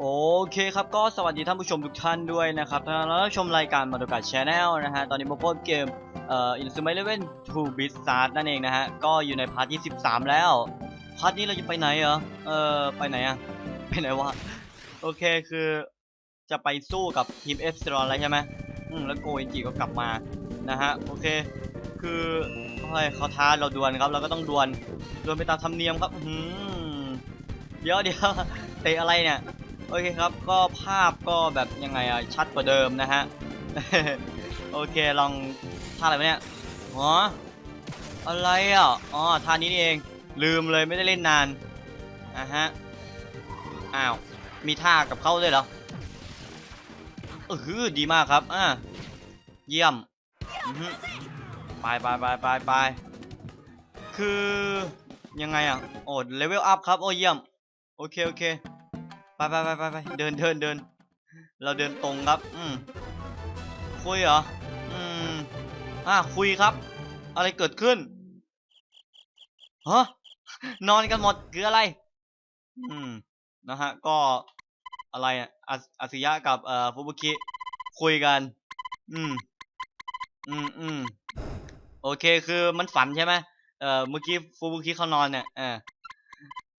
โอเคครับก็สวัสดีท่านผู้ชมทุกท่านด้วยนะครับท่านรับชมรายการมาดูกัดชแนลนะฮะตอนนี้มาพบเกมเอ่ออินซูเมเลเว่นทูบิสซาร์นั่นเองนะฮะก็อยู่ในพาร์ทที่13 แล้วพาร์ทนี้เราจะไปไหนเหรอเออไปไหนอะไปไหนวะโอเคคือจะไปสู้กับทีมเอฟซีรอนแล้วใช่ไหมอืมแล้วโกเอนจิก็กลับมานะฮะโอเคคือเฮ้ยเขาท้าเราดวลครับเราก็ต้องดวลดวลไปตามธรรมเนียมครับอื้อหือเดี๋ยวเดี๋ยวเตะอะไรเนี่ย โอเคครับ ก็ภาพก็แบบยังไงอะชัดกว่าเดิมนะฮะ โอเคลองท่าอะไรเนี่ยอ๋ออะไรอะอ๋อท่านี้นี่เอง ลืมเลยไม่ได้เล่นนานอะฮะ อ้าว มีท่ากับเขาด้วยเหรอเออดีมากครับ อ่า เยี่ยมไปไปไปไปไปคือยังไงอะ โอ้เลเวลอัพครับ โอ้เยี่ยม โอเค โอเค ไปไปไปไปไปเดินเดินเดิน เราเดินตรงครับ อืมคุยเหรอ อืมอะคุยครับ อะไรเกิดขึ้นฮะนอนกันหมดคืออะไร อืม นะฮะ ก็อะไรอะอาอาซิยะกับเอ่อฟุบุคิคุยกัน อืม อืมอืมโอเคคือมันฝันใช่ไหมเอ่อเมื่อกี้ฟุบุคิเขานอนเนี่ยเออ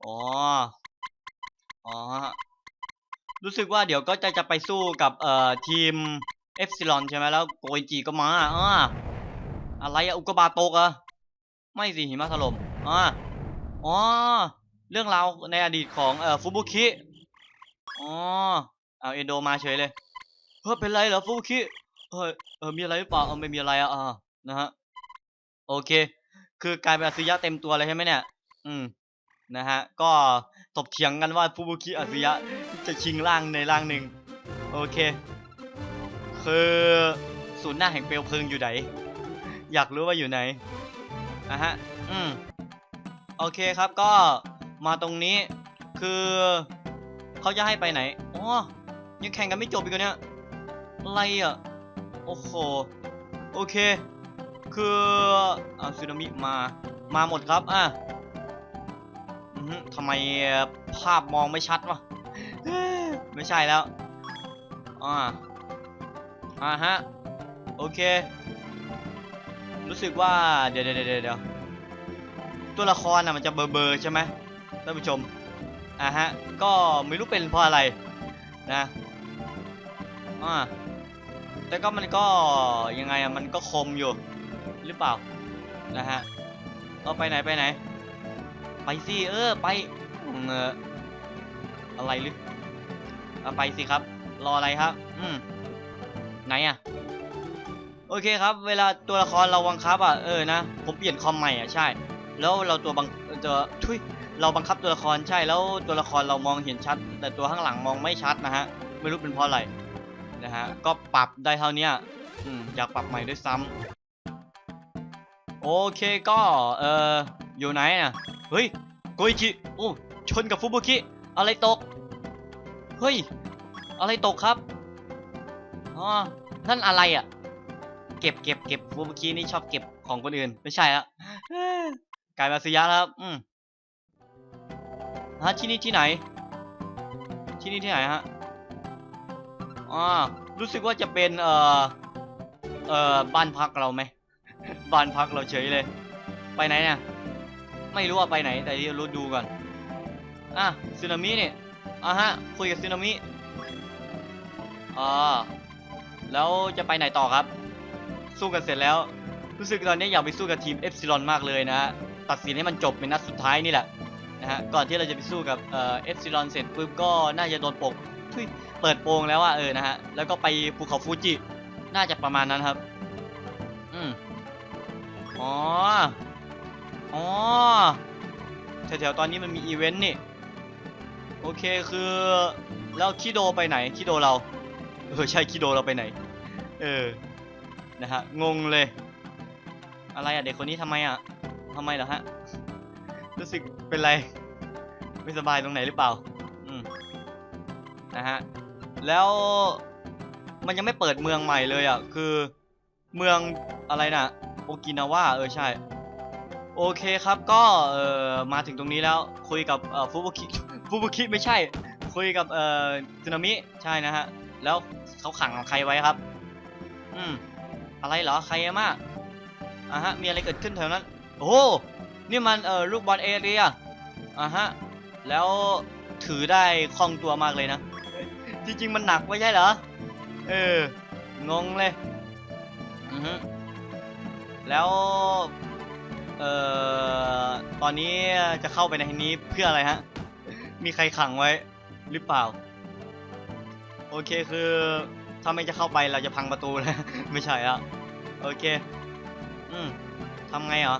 อ๋อ อ๋อ รู้สึกว่าเดี๋ยวก็จะจะไปสู้กับเอ่อทีมเอฟซิลอนใช่ไหมแล้วโกอิจิก็มาอ่าอะไรอะอุกบาตตกอะไม่สิหิมะถล่มอ่าอ๋อเรื่องราวในอดีตของเอ่อฟุบุคิอ๋อเอาเอนโดมาเฉยเลยเฮ้ยเป็นไรเหรอฟุบุคิเฮ้ยเออมีอะไรหรือเปล่าเออไม่มีอะไรอะอ่านะฮะโอเค คือกลายเป็นอาซึยะเต็มตัวเลยใช่ไหมเนี่ย อืมนะฮะ ก็ ตบเถียงกันว่าฟูบุคิอาซึยะจะชิงร่างในร่างหนึ่งโอเค คือศูนย์หน้าแห่งเปลวเพลิงอยู่ไหน อยากรู้ว่าอยู่ไหนอะฮะ อืม โอเคครับก็มาตรงนี้คือเขาจะให้ไปไหนอ๋อยังแข่งกันไม่จบอีกเหรอเนี่ยอะไรอะ โอ้โห โอเค คืออ่าสึนามิมา มาหมดครับ อะ ทำไมภาพมองไม่ชัดวะไม่ใช่แล้วอ่าอ่าฮะ โอเค รู้สึกว่า เดี๋ยวเดี๋ยวเดี๋ยวตัวละครน่ะมันจะเบอร์เบอร์ใช่ไหมท่านผู้ชมอ่าฮะ ก็ไม่รู้เป็นเพราะอะไรนะอ่าแต่ก็มันก็ยังไงอะมันก็คมอยู่หรือเปล่านะฮะเอาไปไหนไปไหน ไปสิเออไปเอออะไรหรือเอาไปสิครับ รออะไรครับ อืมไหนอะโอเคครับ เวลาตัวละครเราบังคับอะเออนะผมเปลี่ยนคอมใหม่อะใช่ แล้วเราตัวบังตัวทุยเราบังคับตัวละครใช่แล้วตัวละครเรามองเห็นชัด แต่ตัวข้างหลังมองไม่ชัดนะฮะไม่รู้เป็นเพราะอะไรนะฮะก็ปรับได้เท่านี้อืมอยากปรับใหม่ด้วยซ้ำโอเคก็เอออยู่ไหนน่ะ เฮ้ยโกอิจิโอ้ชนกับฟุบุคิอะไรตก เฮ้ย อะไรตกครับอ๋อนั่นอะไรอะ เก็บเก็บเก็บฟุบุคินี่ชอบเก็บของคนอื่น ไม่ใช่ละกลายมาซึยะแล้วครับอืมฮะที่นี่ที่ไหน ที่นี่ที่ไหนฮะอ๋อรู้สึกว่าจะเป็นเอ่อเอ่อบ้านพักเราไหมบ้านพักเราเฉยเลย ไปไหนเนี่ย ไม่รู้ว่าไปไหน แต่เดี๋ยวรู้ดูก่อน อะซึนามิเนี่ยอะฮะ คุยกับซึนามิอ่าแล้วจะไปไหนต่อครับ สู้กันเสร็จแล้ว รู้สึกตอนนี้อยากไปสู้กับทีมเอฟซิลอนมากเลยนะฮะตัดสินให้มันจบเป็นนัดสุดท้ายนี่แหละนะฮะ ก่อนที่เราจะไปสู้กับเอ่อเอฟซิลอนเสร็จปุ๊บก็น่าจะโดนปกเปิดโปงแล้วอะเออนะฮะ แล้วก็ไปภูเขาฟูจิ น่าจะประมาณนั้นครับ อืมอ๋อ อ๋อแถวๆตอนนี้มันมีอีเวนต์นี่ โอเคคือ แล้วคิโดไปไหนคิโดเรา เออใช่คิโดเราไปไหน เออ นะฮะ งงเลย อะไรอะเด็กคนนี้ทำไมอะทำไมเหรอฮะ รู้สึกเป็นไร ไม่สบายตรงไหนหรือเปล่า อืม นะฮะ แล้วมันยังไม่เปิดเมืองใหม่เลยอะ คือเมืองอะไรน่ะโอกินาว่าเออใช่ โอเคครับก็เอ่อมาถึงตรงนี้แล้วคุยกับเอ่อฟูบุคิฟูบุคิไม่ใช่ คุยกับเอ่อสึนามิใช่นะฮะแล้วเขาขังใครไว้ครับ อืมอะไรเหรอใครมาอะฮะมีอะไรเกิดขึ้นแถวนั้น โอ้โหนี่มันเอ่อลูกบอลเอเรียอะฮะแล้วถือได้คล่องตัวมากเลยนะ จริง ๆ มันหนักไม่ใช่เหรอ เอองงเลย อือฮึแล้ว เอ่อ ตอนนี้จะเข้าไปในนี้เพื่ออะไรฮะ มีใครขังไว้หรือเปล่า โอเคคือ ถ้าไม่จะเข้าไปเราจะพังประตูแล้ว ไม่ใช่แล้วโอเค อืมทำไงเหรอ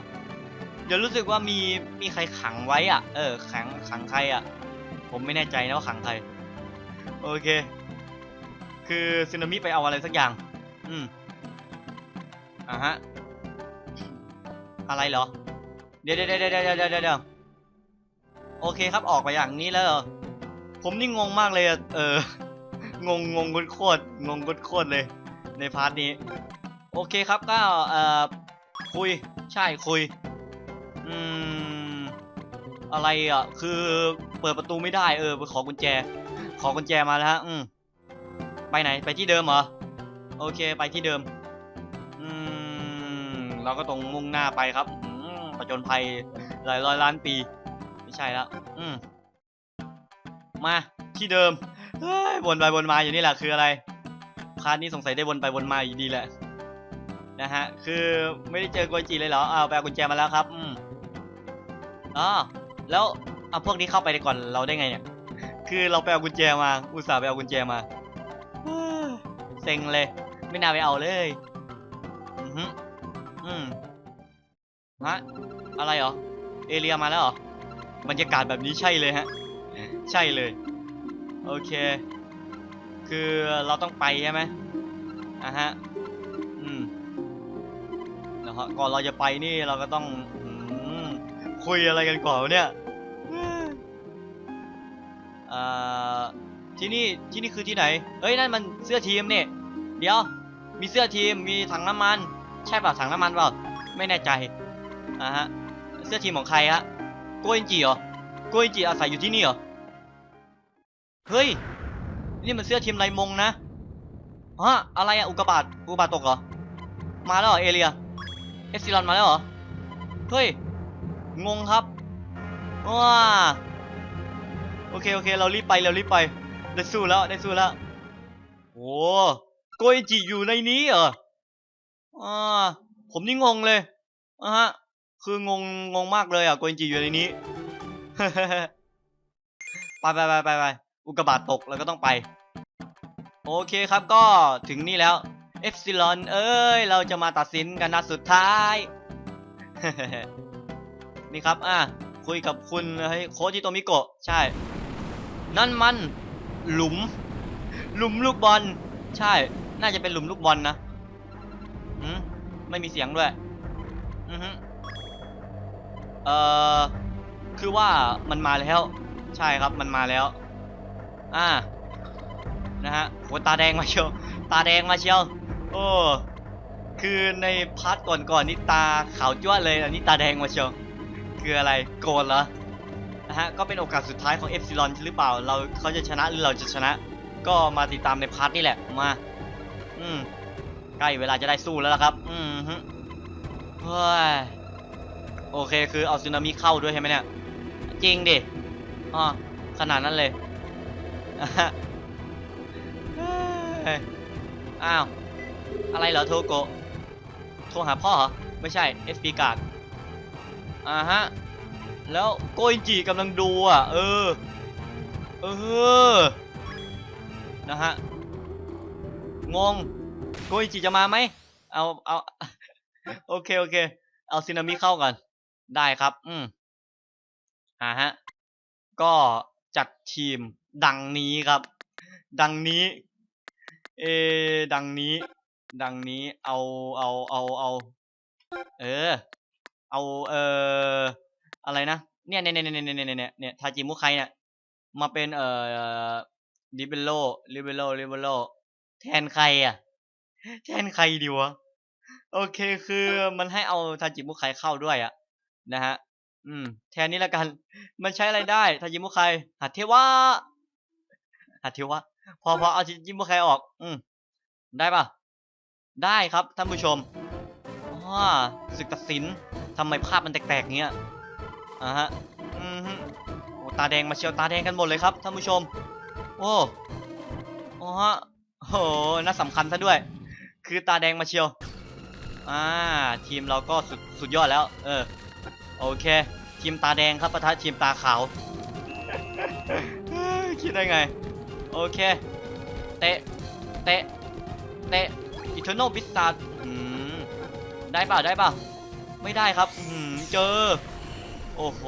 เดี๋ยวรู้สึกว่ามีมีใครขังไว้อะ เออ ขังขังใครอะ ผมไม่แน่ใจนะว่าขังใคร โอเค คือซึนามิไปเอาอะไรสักอย่าง อืมอะฮะ อะไรเหรอ เดี๋ยวเดี๋ยวเดี๋ยวเดี๋ยวเดี๋ยวโอเคครับออกไปอย่างนี้แล้วเหรอ ผมนี่งงมากเลยเอองงงงโคตรงงโคตรเลย ในพาร์ทนี้ โอเคครับก็เอ่อคุยใช่คุย อืม อะไรอะ คือเปิดประตูไม่ได้เออไปขอกุญแจ ขอกุญแจมาแล้วฮะอืมไปไหนไปที่เดิมเหรอ โอเคไปที่เดิม เราก็ตรงมุ่งหน้าไปครับอืมประจนภัยหลายร้อยล้านปี ไม่ใช่แล้วอืมมาที่เดิมเฮ้ยวนไปวนมาอยู่นี่แหละคืออะไรพาร์ทนี้สงสัยได้วนไปวนมาอยู่ดีแหละนะฮะคือไม่ได้เจอโกจิเลยเหรออ้าวไปเอากุญแจมาแล้วครับอืมอ๋อแล้วเอาพวกนี้เข้าไปได้ก่อนเราได้ไงเนี่ยคือเราไปเอากุญแจมา อุตส่าห์ไปเอากุญแจมาเฮ้ยเซ็งเลย ไม่น่าไปเอาเลย ฮะอะไรเหรอ เอเรียมาแล้วเหรอ บรรยากาศแบบนี้ใช่เลยฮะ ใช่เลย โอเค คือเราต้องไปใช่ไหมอะฮะ อืมนะฮะก่อนเราจะไปนี่เราก็ต้องอคุยอะไรกันก่อนเนี่ยอ่าที่นี่ที่นี่คือที่ไหน เอ้ยนั่นมันเสื้อทีมเนี่ยเดี๋ยว มีเสื้อทีม มีถังน้ำมัน ใช่เปล่าถังน้ำมันเปล่า ไม่แน่ใจ อะฮะเสื้อทีมของใครฮะโกอินจิเหรอโกอินจิอาศัยอยู่ที่นี่เหรอเฮ้ยนี่มันเสื้อทีมไรมงนะฮะอะไรอะอุกบาตอุกบาตตกเหรอมาแล้วเหรอเอเรียเอซิลอนมาแล้วเหรอเฮ้ยงงครับว้าโอเคโอเคเรารีบไปเรารีบไปได้สู้แล้วได้สู้แล้วโอ้โกอิจิอยู่ในนี้เหรออ่าผมนี่งงเลยอะฮะ คืองงงงมากเลยอะโกอิจิอยู่ในนี้ ไปไปไปไปไปอุกกาบาตตกแล้วก็ต้องไป โอเคครับก็ถึงนี่แล้วเอฟซิลอนเอ้ย เราจะมาตัดสินกันนัดสุดท้าย นี่ครับ อะ คุยกับคุณเฮ้ยโค้ชจิโตมิโกะ ใช่ นั่นมัน หลุม หลุมลูกบอล ใช่ น่าจะเป็นหลุมลูกบอลนะอืมไม่มีเสียงด้วย อือฮึ เอ่อคือว่ามันมาแล้ว ใช่ครับมันมาแล้ว อ่า นะฮะโหตาแดงมาเชียว ตาแดงมาเชียว โอ้คือในพาร์ทก่อนๆนนี่ตาขาวจ้วเลยอันนี้ตาแดงมาเชียวคืออะไรโกรธเหรอนะฮะก็เป็นโอกาสสุดท้ายของเอฟซิลอนหรือเปล่า เราเขาจะชนะหรือเราจะชนะ ก็มาติดตามในพาร์ทนี่แหละมา อืมใกล้เวลาจะได้สู้แล้วละครับ อืมฮึเฮ้ย โอเคคือเอาสึนามิเข้าด้วยใช่ไหมเนี่ย จริงดิอ๋อขนาดนั้นเลยอ้าว อะไรเหรอโทโกโทรหาพ่อเหรอ ไม่ใช่ SP การ์ดอ่าฮะ แล้วโกอินจิกำลังดูอะ เออ เออ นะฮะ งง โกอินจิจะมาไหม เอา เอา โอเค โอเค เอาซินามิเข้าก่อน ได้ครับ อืมอ่าฮะ ก็จัดทีมดังนี้ครับ ดังนี้ เอ ดังนี้ ดังนี้ เอา เอา เอา เอา เออ เอา เอออะไรนะ เนี่ยเนี่ยเนี่ยเนี่ยเนี่ยเนี่ยเนี่ยทาจิมุไคเนี่ย มาเป็น เอ่อลิเบโลลิเบโลลิเบโลแทนใครอะ แทนใครดีวะ โอเค คือมันให้เอาทาจิมุไคเข้าด้วยอะ นะฮะ อืม แทนนี้ละกัน มันใช้อะไรได้ทาจิมุไคหัดเทวะหัดทิวะ พอพอเอาจิจิมบุใครออก อืม ได้ปะได้ครับท่านผู้ชมอ๋อศึกตัดสินทำไมภาพมันแตกๆเงี้ยอ่าฮะ อืมโอ้ตาแดงมาเชียวตาแดงกันหมดเลยครับท่านผู้ชม โอ้โอ้ฮะโหน่าสำคัญซะด้วย คือตาแดงมาเชียว อ่า ทีมเราก็สุดสุดยอดแล้ว เออ โอเคทีมตาแดงครับปะทะทีมตาขาว คิดได้ไง โอเค เตะ เตะ เตะอิเทอร์โนบิสตาหืมได้เปล่าได้เปล่าไม่ได้ครับอืมเจอ โอ้โห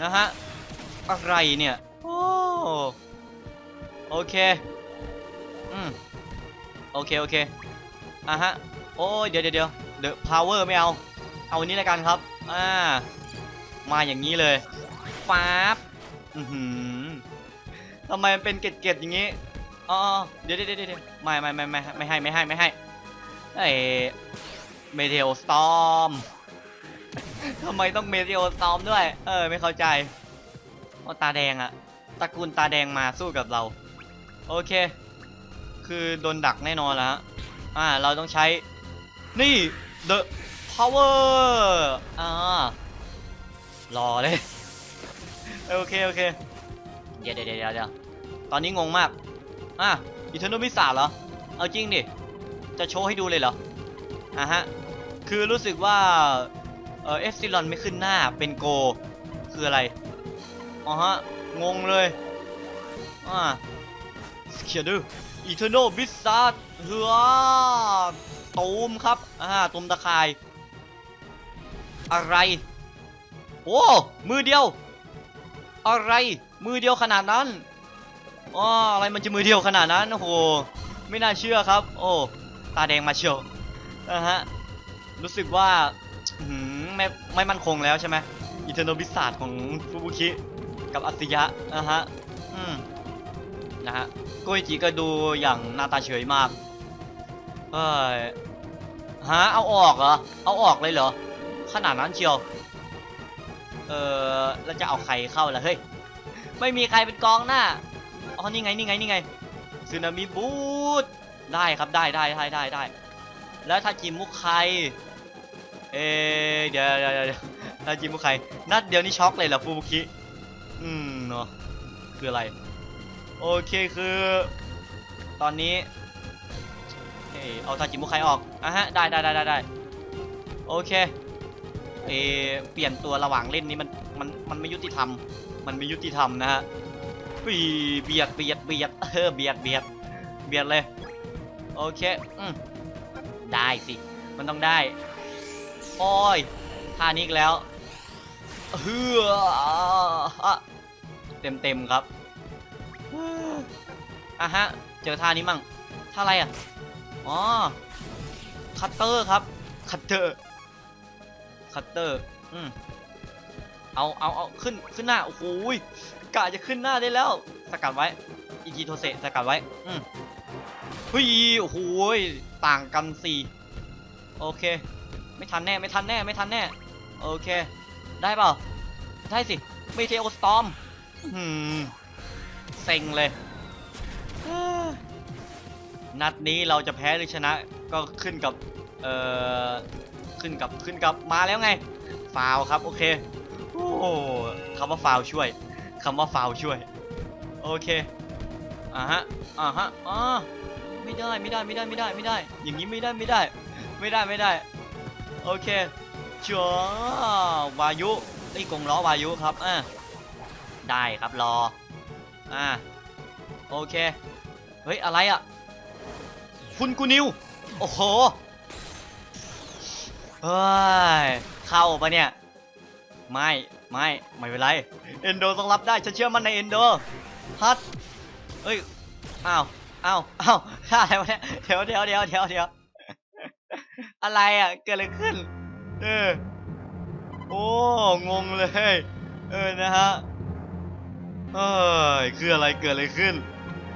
นะฮะ อะไรเนี่ย โอ้โอเค อืม โอเค โอเค อะฮะ โอ้ยเดี๋ยวเดี๋ยวเดี๋ยวเดอะพาวเวอร์ไม่เอา เอาอันนี้แล้วกันครับ อ่า มาอย่างนี้เลยฟ้าบอือหือทำไมมันเป็นเกล็ดๆอย่างนี้อ๋อเดี๋ยวเดี๋ยวเดี๋ยวไม่ไม่ไม่ไม่ไม่ให้ไม่ให้ไม่ให้เอ้เมเทโอสตอมทำไมต้องเมเทโอสตอมด้วย เออ ไม่เข้าใจเอาตาแดงอะตระกูลตาแดงมาสู้กับเรา โอเค คือโดนดักแน่นอนแล้วฮะอ่า เราต้องใช้ นี่ the power อ่ารอเลย โอเค โอเค เดี๋ยวเดี๋ยวเดี๋ยวเดี๋ยวตอนนี้งงมาก อะอีเทอร์โนมิสาเหรอ เอาจริงดิ จะโชว์ให้ดูเลยเหรอ อะฮะ คือรู้สึกว่า เออเอฟซิลอนไม่ขึ้นหน้าเป็นโก คืออะไร อ๋อฮะ งงเลย อ่าสเคียดูอีเทอร์โนบิสซาเฮือตูมครับ อ่าตูมตะข่าย อะไร โอ้มือเดียว อะไร มือเดียวขนาดนั้นอ๋ออะไรมันจะมือเดียวขนาดนั้นโอ้โหไม่น่าเชื่อครับ โอ้ตาแดงมาเชียวนะฮะรู้สึกว่าหือไม่ไม่มั่นคงแล้วใช่ไหมอิเทอร์โนบิสาดของฟูบุคิกับอัศยะนะฮะอืมนะฮะโกยจิก็ดูอย่างหน้าตาเฉยมากเอ้ยฮะเอาออกเหรอ เอาออกเลยเหรอ ขนาดนั้นเชียว เออแล้วจะเอาใครเข้าล่ะเฮ้ย ไม่มีใครเป็นกองหน้า อ๋อ นี่ไง นี่ไง นี่ไงซึนามิบูทได้ครับ ได้ได้ได้ได้ได้ แล้วถ้าจิมมุกใคร เอเดี๋ยวเดี๋ยวเดี๋ยวถ้าจิมมุกใคร นัดเดียวนี่ช็อกเลยเหรอฟูบุคิ อืมเนาะ คืออะไร โอเคคือ ตอนนี้เอยเอาทาจิมุกใครออกอะฮะ ได้ได้ได้ได้ได้โอเค เออเปลี่ยนตัวระหว่างเล่นนี้มันมันมันไม่ยุติธรรม มันไม่ยุติธรรมนะฮะปีเบียดเบียดเบียดเออเบียดเบียดเบียดเลยโอเคอืมได้สิมันต้องได้โอ้ยท่านี้อีกแล้วเฮือเต็มเต็มครับอะฮะเจอท่านี้มั่งท่าอะไรอะอ๋อคัตเตอร์ครับคัตเตอร์ คัตเตอร์อืมเอาเอาเอาขึ้นขึ้นหน้าโอ้โหกะจะขึ้นหน้าได้แล้ว สกัดไว้อีกีโทเซสกัดไว้อืมเฮ้ยโอ้โหต่างกันสี่โอเค ไม่ทันแน่ไม่ทันแน่ไม่ทันแน่โอเค ได้เปล่าได้สิเมเทโอสตอมอืมเซ็งเลย นัดนี้เราจะแพ้หรือชนะก็ขึ้นกับเอ่อ ขึ้นกับขึ้นกับมาแล้วไงฟาวครับโอเคโอ้คำว่าฟาวช่วยคำว่าฟาวช่วยโอเคอ่าฮะอ่าฮะอ่าไม่ได้ไม่ได้ไม่ได้ไม่ได้ไม่ได้ อย่างนี้ไม่ได้ไม่ได้ ไม่ได้ไม่ได้โอเคชัววายุไอ้กงล้อวายุครับอ่าได้ครับรออ่าโอเคเฮ้ยอะไรอะฟุนกูนิวโอ้โห เฮ้ย เข้าปะเนี่ย ไม่ ไม่ ไม่เป็นไร เอนโดต้องรับได้ ฉันเชื่อมันในเอนโด ฮัทเอ้ย อ้าว อ้าว อ้าวอะไรวะเนี่ย เดี๋ยวเดี๋ยวเดี๋ยวเดี๋ยวเดี๋ยวอะไรอะ เกิดอะไรขึ้น เออ โอ้ งงเลย เออ นะฮะเอ้ย คืออะไร เกิดอะไรขึ้น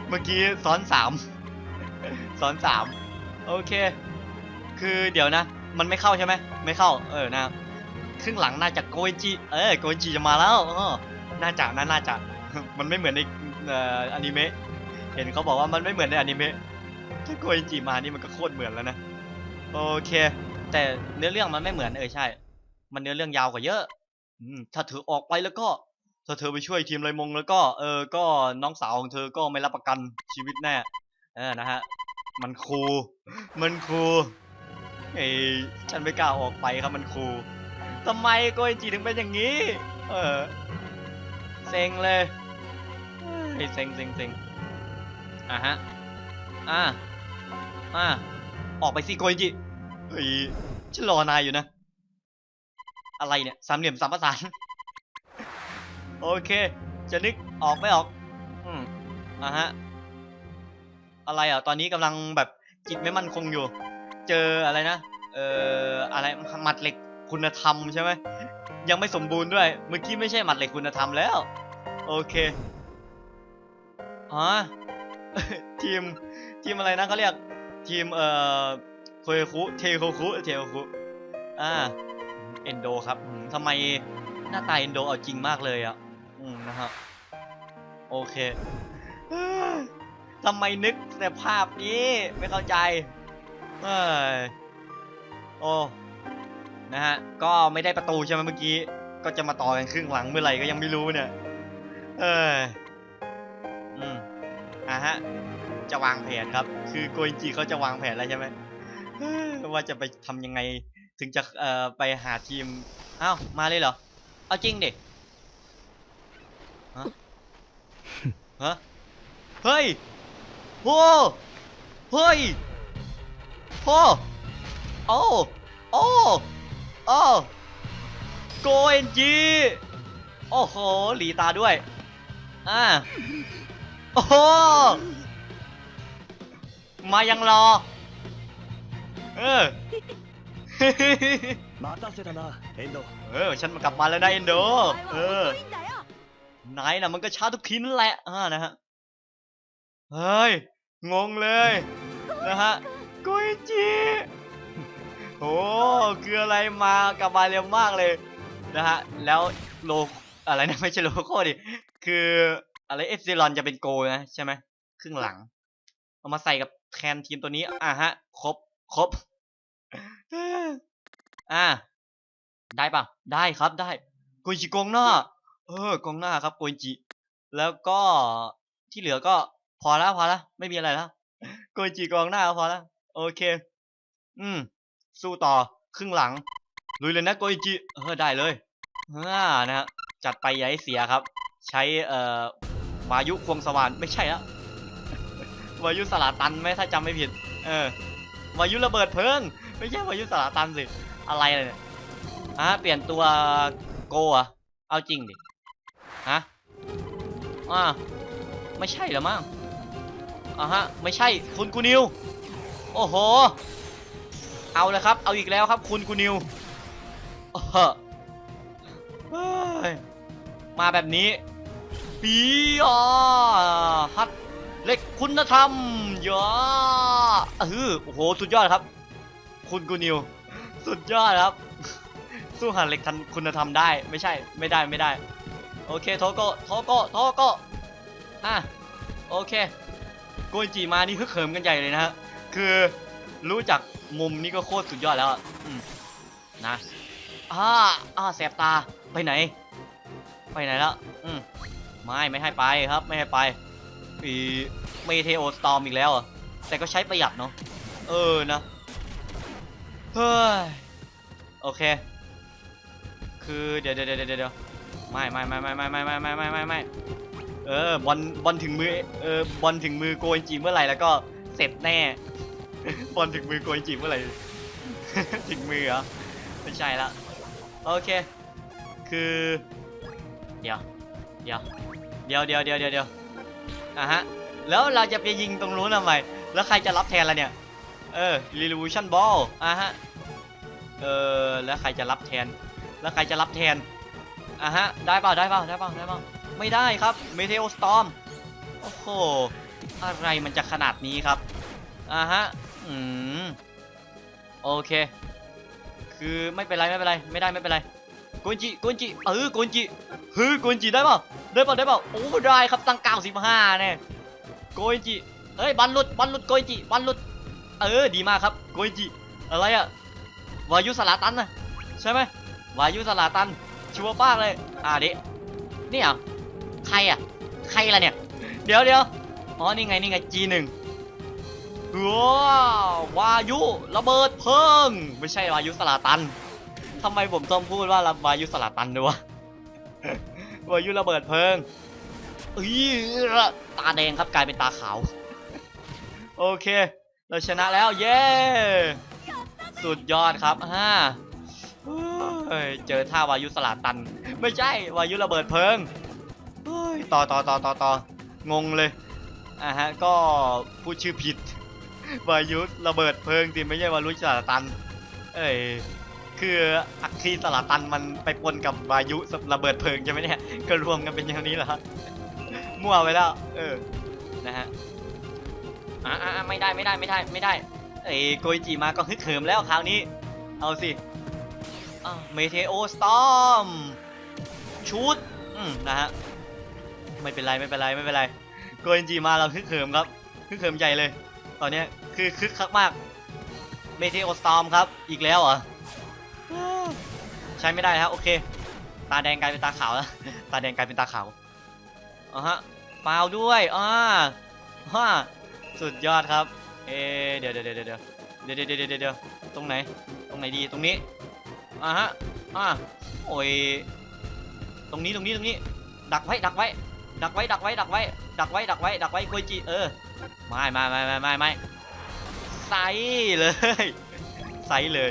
เมื่อกี้ซ้อนสามซ้อนสาม โอเค คือเดี๋ยวนะ มันไม่เข้าใช่ไหมไม่เข้า เออนะครึ่งหลังน่าจะโกยจิเออโกยจิจะมาแล้วออน่าจะนะน่าจะมันไม่เหมือนในอนิเมะเห็นเขาบอกว่ามันไม่เหมือนในอนิเมะถ้าโกอิจิมานี่มันก็โคตรเหมือนแล้วนะโอเค แต่เนื้อเรื่องมันไม่เหมือนเออใช่ มันเนื้อเรื่องยาวกว่าเยอะอืถ้าเธอออกไปแล้วก็ถ้าเธอไปช่วยทีมไรมงแล้วก็เออก็น้องสาวของเธอก็ไม่รับประกันชีวิตแน่เออนะฮะมันครูมันครู เอ้ยฉันไม่กล้าออกไปครับมันครูทำไมโกอิจิถึงเป็นอย่างนี้ เออเซ็งเลยเฮ้ยเซ็งเซ็งเซ็งอะฮะอะอะออกไปสิโกอิจิเฮ้ยฉันรอนายอยู่นะ อะไรเนี่ยสามเหลี่ยมสามประสานโอเค จะนึกออกไม่ออกอืมอะฮะอะไรอะตอนนี้กำลังแบบจิตไม่มั่นคงอยู่ เจออะไรนะ เอ่ออะไรหมัดเหล็กคุณธรรมใช่ไหมยังไม่สมบูรณ์ด้วย เมื่อกี้ไม่ใช่หมัดเหล็กคุณธรรมแล้ว โอเคอ๋อทีมทีมอะไรนะเขาเรียกทีมเอ่อโคเอคุเทโคคุเทโคคุอ่าเอนโดครับทำไมหน้าตาเอนโดเอาจริงมากเลยอะอืมนะครับโอเคทำไมนึกแต่ภาพนี้ไม่เข้าใจ เอ้ยโอ้นะฮะ ก็ไม่ได้ประตูใช่ไหมเมื่อกี้ ก็จะมาต่อกันครึ่งหลังเมื่อไหร่ก็ยังไม่รู้เนี่ย เอออืมอะฮะ จะวางแผนครับ คือโกอิจิเขาจะวางแผนแล้วใช่ไหมว่าจะไปทำยังไง ถึงจะเอ่อไปหาทีม อ้าว มาเลยเหรอ เอาจริงดิฮะฮะเฮ้ยโอ้เฮ้ย โอ้โอ้โอ้โอ้โกเอนจีโอ้โหหลีตาด้วยอ่าโอ้โหมายังรอ เออมาตาเซตนาเอ็นโดเออฉันมากลับมาแล้วนะเอ็นโดเออนายนะมันก็ช้าทุกทีนั่นแหละอ่านะฮะเฮ้ยงงเลยนะฮะ กอิจิโอ้คืออะไรมากับมาเร็วมากเลยนะฮะแล้วโลอะไรนะไม่ใช่โลโก้ดิคืออะไรเอฟซีรอนจะเป็นโกนะใช่ไหมครึ่งหลัง เอามาใส่กับแทนทีมตัวนี้อะฮะ ครบครบอ่าได้ปะได้ครับได้โกอิจิกองหน้า เออกองหน้าครับโกอิจิ แล้วก็ที่เหลือก็พอแล้วพอแล้วไม่มีอะไรแล้วโกอิจิกองหน้าพอแล้ว โอเค อืม สู้ต่อ ครึ่งหลัง ลุยเลยนะโกอิจิ เออ ได้เลยอ่านะฮะ จัดไปอย่าให้เสียครับ ใช้ เอ่อวายุควงสว่านไม่ใช่แล้วายุสลาตันไหมถ้าจำไม่ผิด เออ วายุระเบิดเพลิง ไม่ใช่วายุสลาตันสิ อะไรเนี่ยฮะเปลี่ยนตัวโกอะเอาจริงดิ ฮะอ่าไม่ใช่หรือมั้งอ่าฮะ ไม่ใช่ คุณกูนิว โอ้โห เอาเลยครับ เอาอีกแล้วครับ คุณกูนิวมาแบบนี้ปีอะฮัดเล็กคุณธรรมยาเออโอ้โห สุดยอดครับ คุณกูนิว สุดยอดครับ สู้หันเหล็กทันคุณธรรมได้ ไม่ใช่ ไม่ได้ ไม่ได้ โอเคโทโกะโทโกะโทโกะอะ โอเค โกอิจิมานี่ฮึกเหิมกันใหญ่เลยนะฮะ คือรู้จักมุมนี้ก็โคตรสุดยอดแล้วนะอ่าอ่าแสบตาไปไหน ไปไหนแล้วอืมไม่ไม่ให้ไปครับ ไม่ให้ไปอีเมเทโอสตอมอีกแล้วอะแต่ก็ใช้ประหยัดเนาะเออนะเฮ้ยโอเค คือเดี๋ยวเดี๋ยวเดี๋ยวเดี๋ยวไม่ไม่ไม่ไม่ไม่ไม่ไม่ไม่ไม่ไม่ไม่เออบอลบอลถึงมือเออบอลถึงมือโกยจีเมื่อไหร่แล้วก็ เสร็จแน่บอลถึงมือโกยจีเมื่อไหร่ ถึงมือเหรอ ไม่ใช่ละ โอเค คือ เดี๋ยว เดี๋ยว เดี๋ยวเดี๋ยวเดี๋ยวเดี๋ยวเดี๋ยวอะฮะ แล้วเราจะไปยิงตรงนู้นทำไม แล้วใครจะรับแทนล่ะเนี่ย เออ revolution ball อะฮะ เออ แล้วใครจะรับแทน แล้วใครจะรับแทน อะฮะ ได้เปล่าได้เปล่าได้เปล่าได้เปล่าไม่ได้ครับเมเทโอสตอมโอ้โห อะไรมันจะขนาดนี้ครับ อะฮะ อืม โอเค คือไม่เป็นไรไม่เป็นไร ไม่ได้ไม่เป็นไรโกนจิโกนจิเออโกนจิเฮ้ยโกนจิได้เปล่าได้เปล่าได้เปล่าโอ้ได้ครับตั้ง95เนี่ยโกยจิเอ้ยบันหลุดบันหลุดโกยจิบันหลุด เออดีมากครับโกยจิอะไรอะวายุสลาตันนะใช่ไหมวายุสลาตันชัวร์ป้ากเลยอ่าดินี่เหรอใครอะใครล่ะเนี่ย เดี๋ยวเดี๋ยว อ๋อ นี่ไง นี่ไง G1 ว้าววายุระเบิดเพลิงไม่ใช่วายุสลาตันทำไมผมต้องพูดว่าวายุสลาตันด้วยวะวายุระเบิดเพลิงอ้ยตาแดงครับกลายเป็นตาขาว โอเค เราชนะแล้วเย้สุดยอดครับฮ่าเจอท่าวายุสลาตัน ไม่ใช่วายุระเบิดเพิงต่อต่อต่อต่อต่องงเลย อะฮะ ก็พูดชื่อผิดวายุระเบิดเพลิงสิไม่ใช่วายุสลาตัน เอ้ยคืออัคคีสลาตันมันไปปนกับวายุระเบิดเพลิงใช่ไหมเนี่ยก็รวมกันเป็นอย่างนี้เหรอมั่วไปแล้ว เออนะฮะอ่าอ่าไม่ได้ไม่ได้ไม่ได้ไม่ได้เอ้โกยจิมาก็ฮึกเหิมแล้วคราวนี้ เอาสิเมเทโอสตอมชุดอืมนะฮะ ไม่เป็นไรไม่เป็นไรไม่เป็นไร โกเอนจีมาเราคึกเขิมครับคึกเขิมใหญ่เลย ตอนนี้คือคึกคักมากเมทีโอสตอมครับอีกแล้วเหรอใช้ไม่ได้ครับโอเค ตาแดงกลายเป็นตาขาวแล้วตาแดงกลายเป็นตาขาวอะฮะเปล่าด้วยอ่าฮ่าสุดยอดครับเอเดี๋ยวเดี๋ยวเดี๋ยวเดี๋ยวเดี๋ยวเดี๋ยวเดี๋ยวตรงไหน ตรงไหนดีตรงนี้อะฮะอะโอ้ยตรงนี้ตรงนี้ตรงนี้ ดักไว้ดักไว้ดักไว้ดักไว้ดักไว้ ดักไว้ดักไว้ดักไว้โกยจิเออไม่ไม่ไม่ไม่ไม่ไม่ใสเลยใสเลย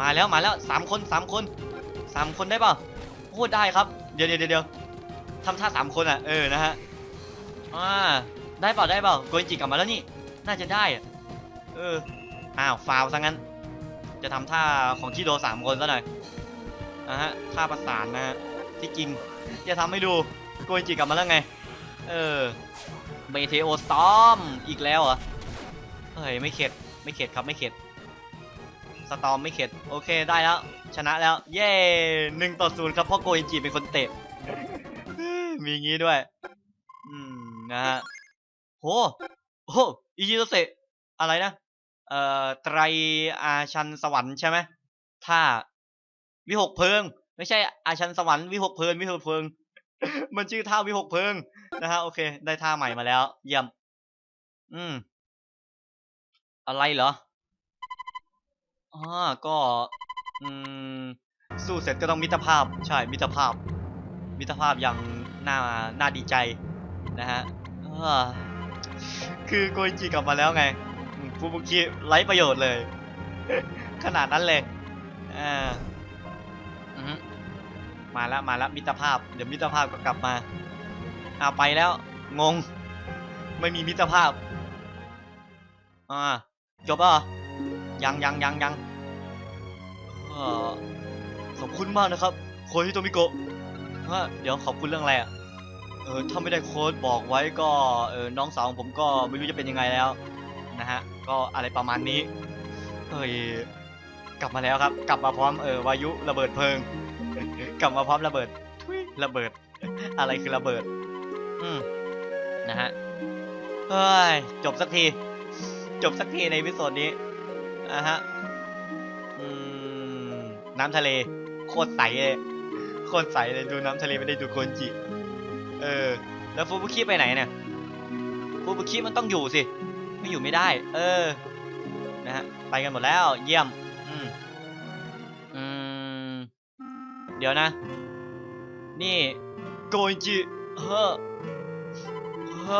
มาแล้วมาแล้วสามคนสามคนสามคนได้ป่าโอ้ได้ครับเดี๋ยวเดี๋ยวเดี๋ยวทำท่าสามคนอะเออนะฮะอ่าได้เปล่าได้เปล่าโกยจิกลับมาแล้วนี่ น่าจะได้อะเอออ้าวฟาวซะงั้น จะทำท่าของชิโดสามคนซะหน่อยอะฮะท่าประสานนะฮะที่จริงจะทำให้ดูโกยจิกลับมาแล้วไง เออเมเทโอสตอมอีกแล้วเหรอ เฮ้ย ไม่เข็ด ไม่เข็ดครับไม่เข็ด สตอมไม่เข็ด โอเคได้แล้ว ชนะแล้ว เย้หนึ่งต่อศูนย์ครับเพราะโกยจิเป็นคนเตะ มีงี้ด้วย อืม นะฮะโหโอ้อิจิโตเซะอะไรนะ เอ่อ ไตรอาชันสวรรค์ใช่ไหมท่าวิหกเพลิง ไม่ใช่อาชันสวรรค์วิหกเพลิงวิหกเพลิง มันชื่อท่าวิหกเพลิง นะฮะโอเค ได้ท่าใหม่มาแล้ว เยี่ยม อืม อะไรเหรออ่าก็ อืม สู้เสร็จก็ต้องมิตรภาพ ใช่ มิตรภาพ มิตรภาพอย่างน่า น่าดีใจนะฮะคือโกยจิกลับมาแล้วไงฟูบุคิไร้ประโยชน์เลย ขนาดนั้นเลยอ่ามาแล้วมาแล้วมิตรภาพ เดี๋ยวมิตรภาพก็กลับมา อ่าไปแล้ว งง ไม่มีมิตรภาพ อ่า จบแล้วยังยังยังยังอขอบคุณมากนะครับ โค้ชฮิโตมิโกะฮะเดี๋ยวขอบคุณเรื่องอะไรอะ เออถ้าไม่ได้โค้ชบอกไว้ก็เออน้องสาวของผมก็ไม่รู้จะเป็นยังไงแล้วนะฮะ ก็อะไรประมาณนี้ เอ้ยกลับมาแล้วครับ กลับมาพร้อมเออวายุระเบิดเพลิง กลับมาพร้อมระเบิด ระเบิด อะไรคือระเบิด อืมนะฮะเฮ้ยจบสักที จบสักทีในวิดีโอนี้อะฮะอืมน้ำทะเล โคตรใสเลยโคตรใสเลยดูน้ำทะเลไม่ได้ดูโคนจิ เออ แล้วฟูบุคิไปไหนเนี่ยฟูบุคิมันต้องอยู่สิ ไม่อยู่ไม่ได้ เออ นะฮะไปกันหมดแล้ว เยี่ยม อืมอืมเดี๋ยวนะ นี่โกยจิเฮ้อ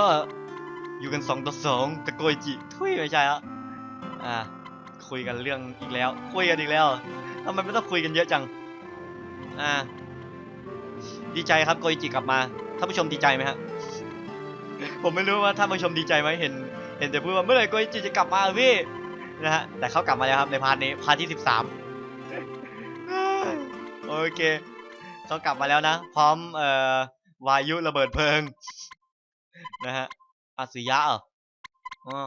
ออยู่กันสองต่อสองกับโกยจิทุยไม่ใช่แล้วอ่าคุยกันเรื่องอีกแล้ว คุยกันอีกแล้วทำไมไม่ต้องคุยกันเยอะจังอ่าดีใจครับโกยจิกลับมาท่านผู้ชมดีใจไหมฮะผมไม่รู้ว่าท่านผู้ชมดีใจไหมเห็น เห็นแต่พูดว่าเมื่อไหร่โกยจิจะกลับมาพี่นะฮะแต่เขากลับมาแล้วครับในพาร์ทนี้พาร์ทที่สิบสามโอเคเขากลับมาแล้วนะ พร้อมเอ่อวายุระเบิดเพลิง นะฮะอาสุยะเหรออ๋อ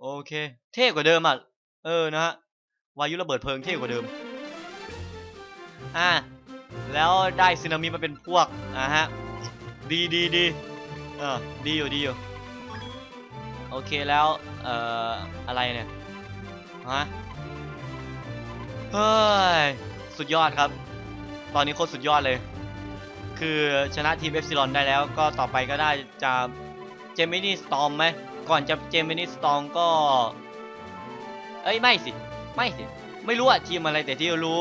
โอเค เท่กว่าเดิมอะ เออนะฮะวายุระเบิดเพลิงเท่กว่าเดิม อ่า แล้วได้สึนามิมาเป็นพวก อะฮะ ดีดีดีเออดีอยู่ดีอยู่ โอเคแล้ว เอ่อ อะไรเนี่ย ฮะ เฮ้ย สุดยอดครับ ตอนนี้โคตรสุดยอดเลย คือชนะทีมเอฟซิลอนได้แล้ว ก็ต่อไปก็ได้จะเจมินี่สตอมไหมก่อนจะเจมินี่สตอมก็ เอ้ยไม่สิ ไม่สิ ไม่รู้อะทีมอะไรแต่ที่รู้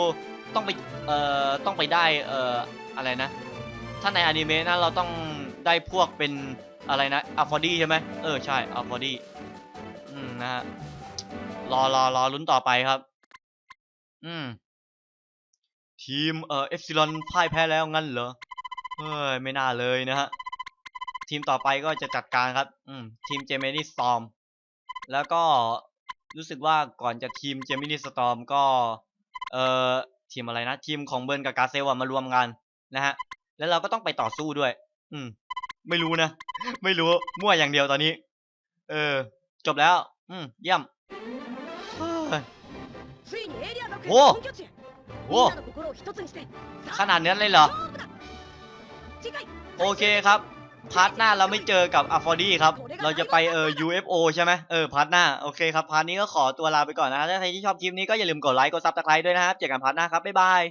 ต้องไปเอ่อต้องไปได้เอ่ออะไรนะ ถ้าในอนิเมะนะเราต้องได้พวกเป็นอะไรนะอัลฟอดี้ใช่ไหมเออใช่อัลฟอดี้อืมนะฮะรอรอรอลุ้นต่อไปครับ อืมทีมเอ่อเอฟซิลอนพ่ายแพ้แล้วงั้นเหรอ เฮ้ยไม่น่าเลยนะฮะทีมต่อไปก็จะจัดการครับ อืมทีมเจมินี่สตอมแล้วก็รู้สึกว่าก่อนจะทีมเจมินี่สตอมก็ เอ่อทีมอะไรนะ ทีมของเบิร์นกับกาเซลมารวมกันนะฮะ แล้วเราก็ต้องไปต่อสู้ด้วย อืม ไม่รู้นะ ไม่รู้ มั่วอย่างเดียวตอนนี้ เออ จบแล้ว อืม เยี่ยมโอ้โหขนาดนี้เลยเหรอ โอเคครับ พาร์ทหน้าเราไม่เจอกับอัฟอร์ดี้ครับ เราจะไปเออ UFO ใช่ไหมเออ พาร์ทหน้า โอเคครับ พาร์ทนี้ก็ขอตัวลาไปก่อนนะถ้าใครที่ชอบคลิปนี้ก็อย่าลืมกดไลค์ กดซับสไครต์ด้วยนะครับ เจอกันพาร์ทหน้าครับ บ๊ายบาย